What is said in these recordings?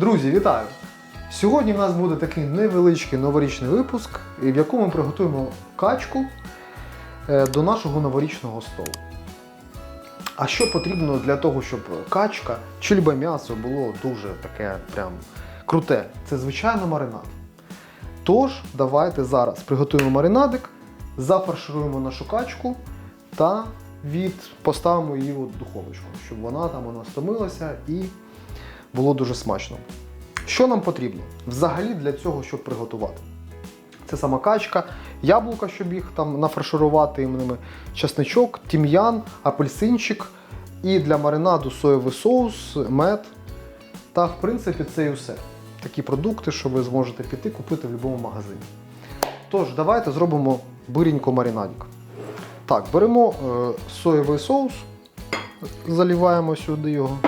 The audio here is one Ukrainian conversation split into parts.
Друзі, вітаю! Сьогодні в нас буде такий невеличкий новорічний випуск, в якому ми приготуємо качку е, до нашого новорічного столу. А що потрібно для того, щоб качка чи любе м'ясо було дуже таке прям круте? Це звичайно маринад. Тож, давайте зараз приготуємо маринадик, зафаршируємо нашу качку та від поставимо її в духовочку, щоб вона там у нас томилася і було дуже смачно. Що нам потрібно взагалі для цього, щоб приготувати? Це сама качка, яблука, щоб їх там нафарширувати ними, чесничок, тім'ян, апельсинчик і для маринаду соєвий соус, мед. Та, в принципі, це і все. Такі продукти, що ви зможете піти купити в будь-якому магазині. Тож, давайте зробимо биренько маринадик. Так, беремо е, соєвий соус, заливаємо сюди його,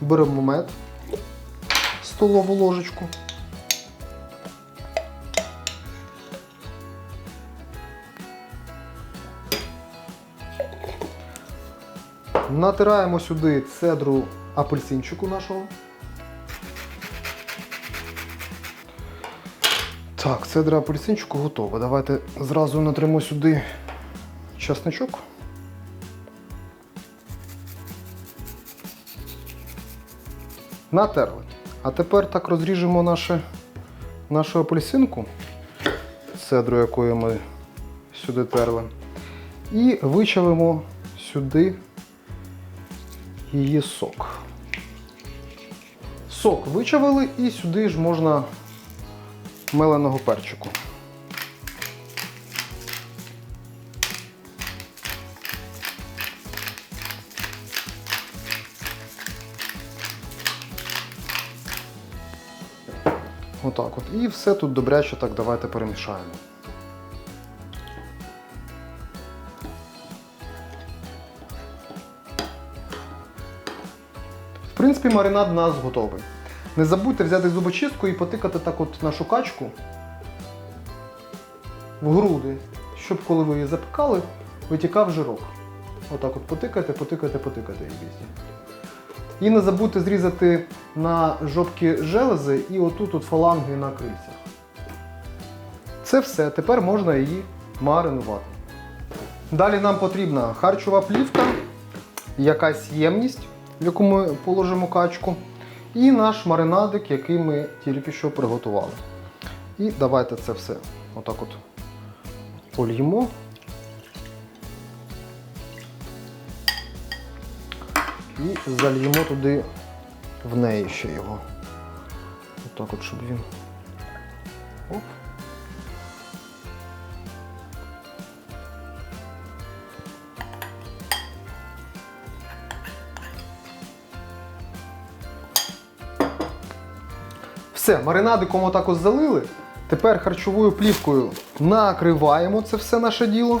беремо мед, столову ложечку. Натираємо сюди цедру апельсинчику нашого. Так, цедра апельсинчику готова. Давайте зразу натримо сюди часничок. Натерли. А тепер так розріжемо наше, нашу апельсинку, цедру якої ми сюди терли, і вичавимо сюди її сок. Сок вичавили і сюди ж можна меленого перчику. Отак от. І все тут добряче так давайте перемішаємо. В принципі, маринад у нас готовий. Не забудьте взяти зубочистку і потикати так от нашу качку в груди, щоб коли ви її запекали, витікав жирок. Отак от потикайте, потикайте, потикайте її. І не забудьте зрізати на жопки желези і отут от фаланги на крильцях. Це все. Тепер можна її маринувати. Далі нам потрібна харчова плівка, якась ємність, в яку ми положимо качку, і наш маринадик, який ми тільки що приготували. І давайте це все отак от польємо. І зальємо туди в неї ще його. Отак от, щоб він. Оп. Все, маринадиком отак от залили. Тепер харчовою плівкою накриваємо це все наше діло.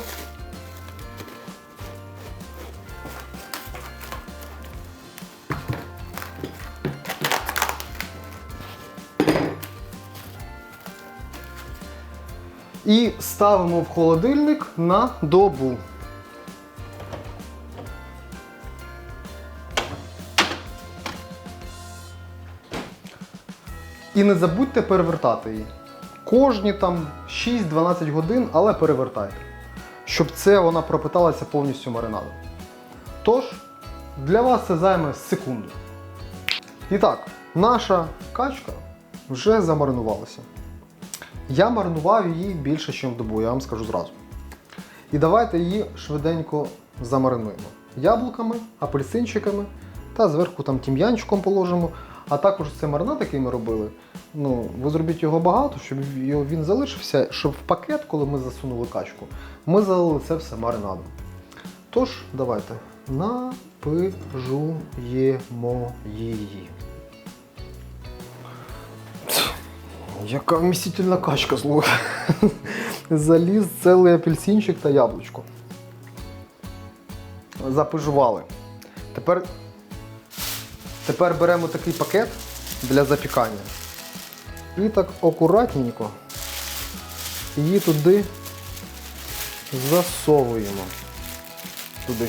І ставимо в холодильник на добу. І не забудьте перевертати її. Кожні там 6-12 годин, але перевертайте. Щоб це вона пропиталася повністю маринадом. Тож, для вас це займе секунду. І так, наша качка вже замаринувалася. Я маринував її більше, ніж добу, я вам скажу зразу. І давайте її швиденько замаринуємо. Яблуками, апельсинчиками та зверху там тім'янчиком положимо. А також цей маринад, який ми робили, ну, ви зробіть його багато, щоб він залишився, щоб в пакет, коли ми засунули качку, ми залили це все маринадом. Тож, давайте напижуємо її. Яка вмістительна качка, слухай. Заліз цілий апельсинчик та яблучко. Запижували. Тепер, тепер беремо такий пакет для запікання. І так акуратненько її туди засовуємо. Туди.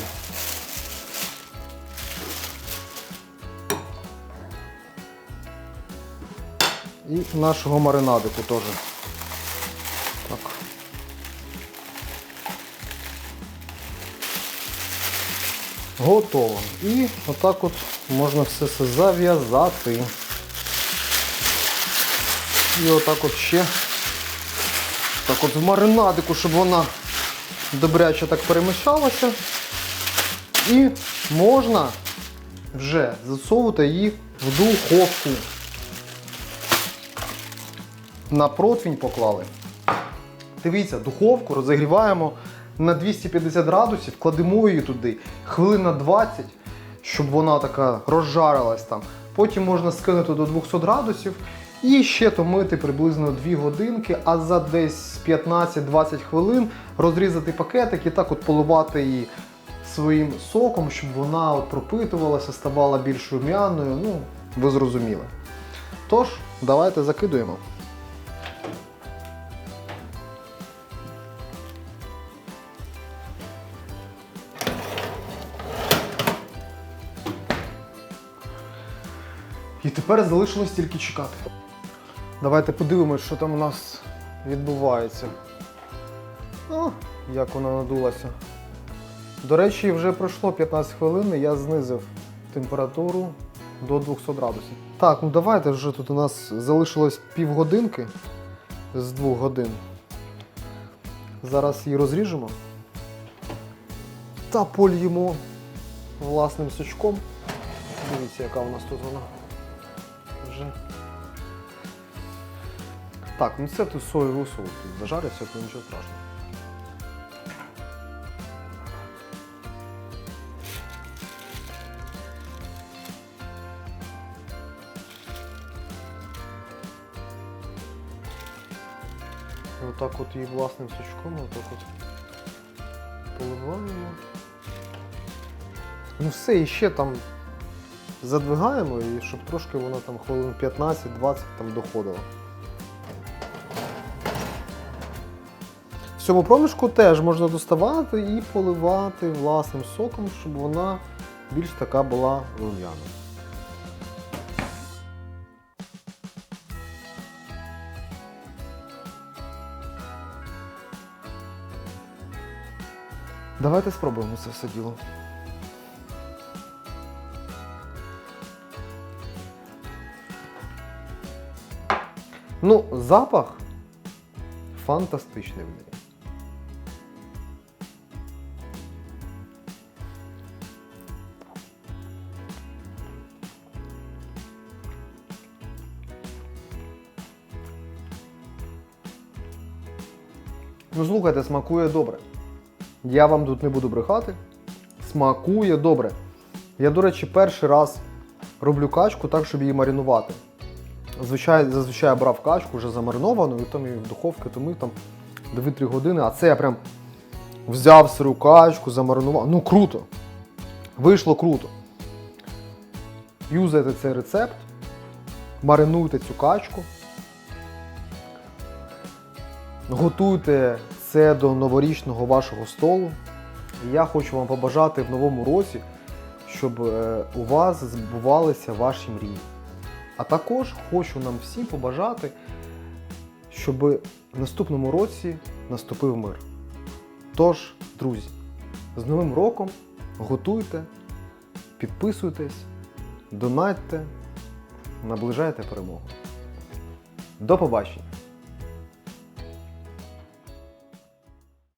І нашого маринадику теж. Так. Готово. І отак от можна все це зав'язати. І отак от ще так от в маринадику, щоб вона добряче так перемішалася. І можна вже засовувати її в духовку. На противень поклали. Дивіться, духовку розігріваємо на 250 градусів, кладемо її туди хвилин на 20, щоб вона така розжарилась там. Потім можна скинути до 200 градусів і ще томити приблизно 2 годинки, а за десь 15-20 хвилин розрізати пакетик і так от поливати її своїм соком, щоб вона от пропитувалася, ставала більш рум'яною. Ну, ви зрозуміли. Тож, давайте закидуємо. Тепер залишилось тільки чекати. Давайте подивимось, що там у нас відбувається. О, як вона надулася. До речі, вже пройшло 15 хвилин, і я знизив температуру до 200 градусів. Так, ну давайте вже тут у нас залишилось півгодинки з двох годин. Зараз її розріжемо та польємо власним сучком. Дивіться, яка у нас тут вона вже. Так, ну це тут соєвий соус тут зажариться, то нічого страшного. Отак от її власним сучком, отак от поливаємо. Ну все, і ще там задвигаємо, і щоб трошки вона там хвилин 15-20 там доходила. В цьому проміжку теж можна доставати і поливати власним соком, щоб вона більш така була рум'яна. Давайте спробуємо це все діло. Ну, запах фантастичний в неї. Ну, слухайте, смакує добре. Я вам тут не буду брехати. Смакує добре. Я, до речі, перший раз роблю качку так, щоб її маринувати. Зазвичай, зазвичай я брав качку вже замариновану, і там її в духовці томив там 2-3 години. А це я прям взяв сиру качку, замаринував. Ну круто. Вийшло круто. Юзайте цей рецепт, маринуйте цю качку. Готуйте це до новорічного вашого столу. І я хочу вам побажати в новому році, щоб е, у вас збувалися ваші мрії. А також хочу нам всім побажати, щоб в наступному році наступив мир. Тож, друзі, з Новим роком готуйте, підписуйтесь, донатьте, наближайте перемогу. До побачення!